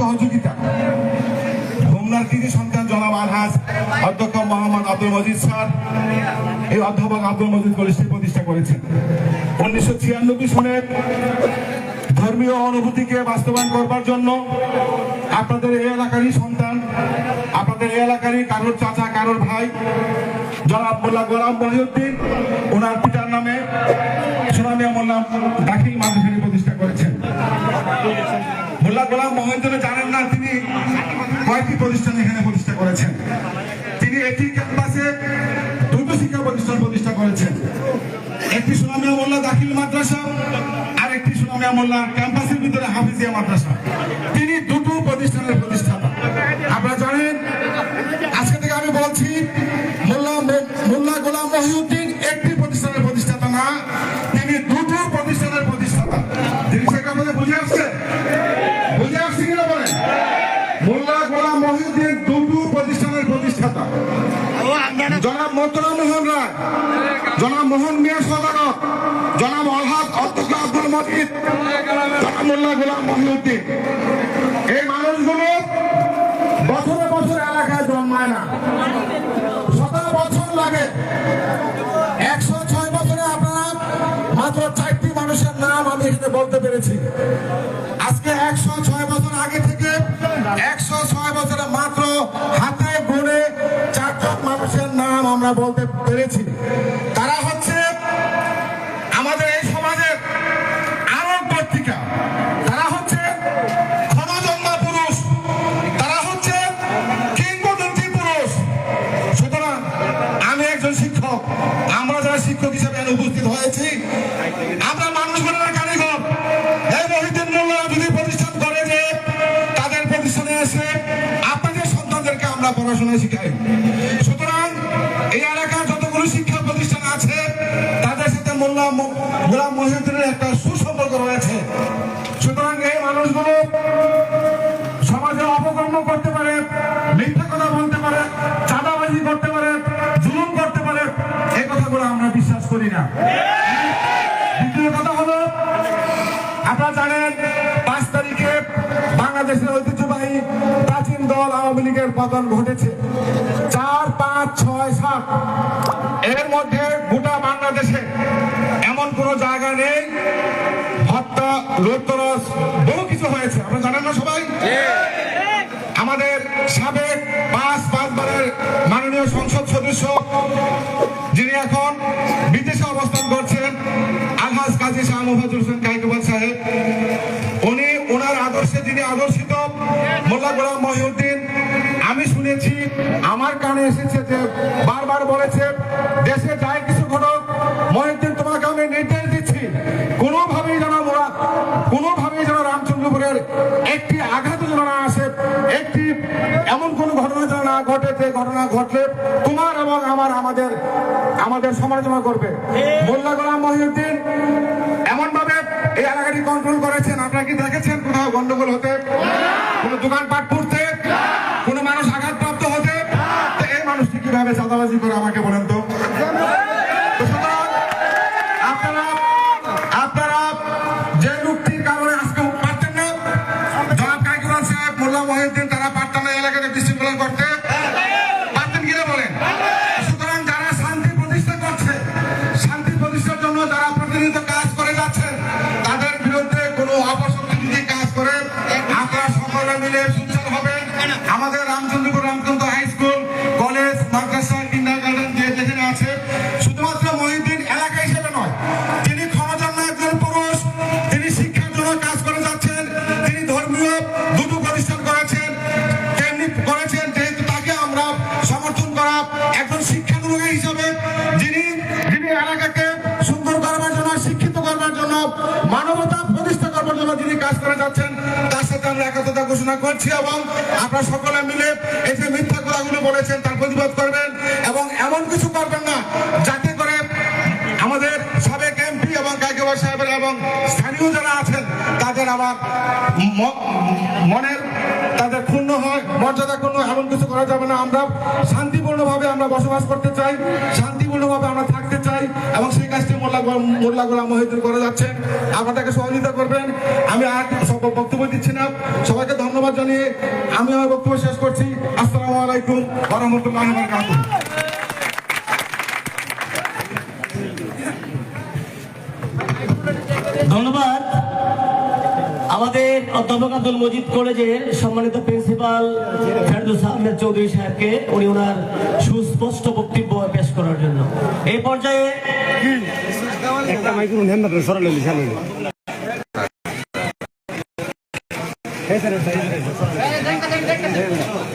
সহযোগিতা। হোমনার কৃতি সন্তান জনাব আলহাজ অধ্যক্ষ মোহাম্মদ আব্দুল মজিদ স্যার। এই অধ্যাপক আব্দুল মজিদ কলেজটি প্রতিষ্ঠা করেছেন। উনিশশো ছিয়ানব্বই সনে ধর্মীয় অনুভূতিকে বাস্তবায়ন করবার জন্য আপনাদের এই এলাকারই সন্তান, আপনাদের এই এলাকারই কারোর চাচা, কারোর ভাই, জনাব মোল্লা গোলাম মহিউদ্দিন ওনার পিতার নামে সোনামিয়া মোল্লা দাখিল মাদ্রাসাটি প্রতিষ্ঠা করেছেন। মোল্লা গোলাম মহিউদ্দিন জানেন না, তিনি কয়েকটি প্রতিষ্ঠান এখানে প্রতিষ্ঠা করেছেন। তিনি একটি ক্যাম্পাসে দুটো শিক্ষা প্রতিষ্ঠান প্রতিষ্ঠা করেছেন। একটি সুনামিয়া মোল্লা দাখিল মাদ্রাসা আর একটি সুনামিয়া মোল্লা ক্যাম্পাসের ভিতরে হাফিজিয়া মাদ্রাসা। তিনি দুটো প্রতিষ্ঠানের প্রতিষ্ঠাতা। আপনারা জানেন, আজকে থেকে আমি বলছি, মোল্লা মোল্লা গোলাম মহিউদ্দিন মহিউদ্দিন দুটো প্রতিষ্ঠানের প্রতিষ্ঠাতা। জনাব মোহন রায়, জনাব মোহন মিয়া সদাগর জনাব অলহাদ অধ্যক্ষ আব্দুল মজিদ, জনাব গোলাম মহিউদ্দিন। এই মানুষগুলো বছরে বছরে এলাকায় জন্মায় না। সতেরো বছর লাগে। একশো ছয় বছরে আপনারা মাত্র চারটি মানুষের নাম আমি এখানে বলতে পেরেছি। আমরা বলতে পেরেছি। তারা হচ্ছে আমাদের এই সমাজের আরব পত্রিকা। তারা হচ্ছে ক্ষণজন্মা পুরুষ। তারা হচ্ছে কিংবদন্তি পুরুষ। সুতরাং আমি একজন শিক্ষক। আমরা যারা শিক্ষক হিসেবে উপস্থিত হয়েছি, আমরা মানুষ গণনার কারিগর। এই মহিদিন মোল্লা যদি প্রতিষ্ঠান করে যে, তাদের প্রতিষ্ঠানে এসে আপনাদের সন্তানদেরকে আমরা পড়াশোনা শিখাই। মোল্লা গোলাম মহিউদ্দিনের একটা সুসম্পর্ক রয়েছে। সুতরাং এই মানুষগুলো সমাজে অপকর্ম করতে পারে, মিথ্যা কথা বলতে পারে, চাঁদাবাজি করতে পারে, জুলুম করতে পারে এই কথাগুলো আমরা বিশ্বাস করি না। দ্বিতীয় কথা হলো, আপনারা জানেন, পাঁচ তারিখে বাংলাদেশের ঐতিহ্যবাহী প্রাচীন দল আওয়ামী লীগের পতন ঘটেছে। চার পাঁচ ছয় সাত। এর মধ্যে গোটা বাংলাদেশে এমন কোন জায়গা নেই। হত্যা লুটতরস বহু কিছু হয়েছে। আপনারা জানেন না সবাই? আমাদের সাবেক পাঁচ পাঁচবারের মাননীয় সংসদ সদস্য, যিনি এখন বিদেশে অবস্থান করছেন, আলহাজ কাজী শাহ মুফাজুল হোসেন কাইকুবাদ সাহেব। উনি ওনার আদর্শে যিনি আদর্শিত মোল্লা গোলাম মহিউদ্দিন, আমি শুনেছি, আমার কানে এসেছে যে বারবার বলেছে, দেশে যাই কিছু ঘটক মহিউদ্দিন তোমাকে আমি নির্দেশ দিচ্ছি কোনোভাবেই যেন মোরা কোনোভাবেই যেন রামচন্দ্রপুরের একটি আঘাত যেন না আসে একটি এমন কোন ঘটনা যেন না ঘটে, যে ঘটনা ঘটলে তোমার এবং আমার, আমাদের আমাদের সমালোচনা করবে। মোল্লা গোলাম মহিউদ্দিন এমনভাবে এই এলাকাটি কন্ট্রোল করেছেন। আপনারা কি দেখেছেন কোথাও গন্ডগোল হতে? কোনো দোকানপাট পড়তে? কোনো মানুষ আঘাতপ্রাপ্ত হতে? এই মানুষটি কীভাবে চাঁদাবাজি করে আমাকে বলেন তো? সকলে মিলে হবে। আমাদের Ramchandrapur Ramchandra high school college মাদ্রাসা ঘোষণা করছি এবং আপনারা সকলে মিলে এই যে মিথ্যা কথাগুলো বলেছেন তার প্রতিবাদ করবেন এবং এমন কিছু করবেন না, যাতে করে আমাদের সাবেক এমপি এবং কাইকেবার সাহেবের এবং স্থানীয় যারা আছেন, তাদের আবার মনের তাদের ক্ষুণ্ণ হয়, মর্যাদা ক্ষুণ্ণ এমন কিছু করা যাবে না। আমরা শান্তিপূর্ণভাবে আমরা বসবাস করতে চাই, শান্তিপূর্ণভাবে আমরা থাকতে চাই এবং সেই কাজটি মোল্লা মোল্লা গোলাম মহিদুর করে যাচ্ছেন। আপনারা তাকে সহযোগিতা করবেন। আর বক্তব্য দিচ্ছি না। সবাইকে ধন্যবাদ জানিয়ে আমি আমার বক্তব্য শেষ করছি। আসসালামু আলাইকুম ধন্যবাদ। আমাদের অধ্যাপক আব্দুল মজিদ কলেজের সম্মানিত প্রিন্সিপাল ফেরদুস আহমেদ চৌধুরী সাহেবকে উনি ওনার সুস্পষ্ট বক্তব্য পেশ করার জন্য। এই পর্যায়ে Hey, sir, sir, sir. Hey,